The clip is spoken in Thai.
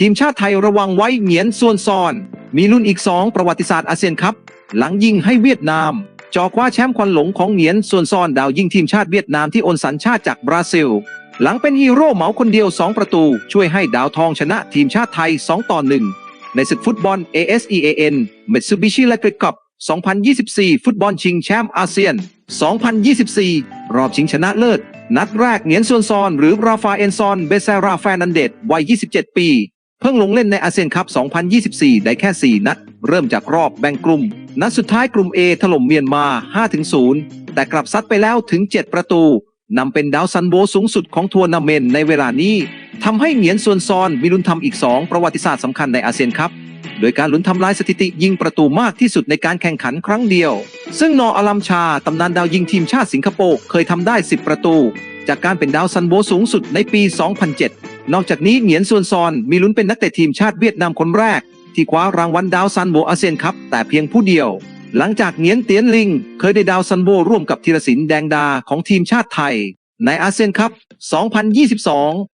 ทีมชาติไทยระวังไว้เหงียนส่วนซอน มีลุ้นอีก 2 ประวัติศาสตร์อาเซียนครับ หลังยิงให้เวียดนาม จอคว้าแชมป์ควันหลงของเหงียนส่วนซอนดาวยิงทีมชาติเวียดนามที่โอนสัญชาติจากบราซิล หลังเป็นฮีโร่เหมาคนเดียว 2 ประตู ช่วยให้ดาวทองชนะทีมชาติไทย 2 ต่อ 1 ในศึกฟุตบอล ASEAN Mitsubishi Electric Cup 2024 ฟุตบอลชิงแชมป์อาเซียน 2024 รอบชิงชนะเลิศ นัดแรกเหนียนซวนซอน หรือราฟาเอนซอน เบเซราแฟนันเดตวัย 27 ปี เพิ่งลงเล่นในอาเซียนคัพ 2024 ได้แค่ 4 นัด เริ่มจากรอบแบ่งกลุ่ม นัดสุดท้ายกลุ่ม A ถล่มเมียนมา 5-0 แต่กลับซัดไปแล้วถึง 7 ประตู นำเป็นดาวซันโบสูงสุดของทัวร์นาเมนต์ในเวลานี้ทำให้เหงียนซวนซอนมีลุ้นทำอีก 2 ประวัติศาสตร์สำคัญในอาเซียนคัพโดยการลุ้นทำลายสถิติยิงประตูมากที่สุดในการแข่งขันครั้งเดียว ซึ่งนออลัมชาตำนานดาวยิงทีมชาติสิงคโปร์เคยทำได้ 10 ประตู จากการเป็นดาวซันโบสูงสุดในปี 2007 นอกจากนี้เหงียนซวนซอนมีลุ้นเป็นนักเตะทีมชาติเวียดนามคนแรก ที่คว้ารางวัลดาวซันโบอาเซียนครับแต่เพียงผู้เดียว หลังจากเหงียนเตียนลิง เคยได้ดาวซันโบร่วมกับธีรศิลป์แดงดาของทีมชาติไทย ในอาเซียนครับ 2022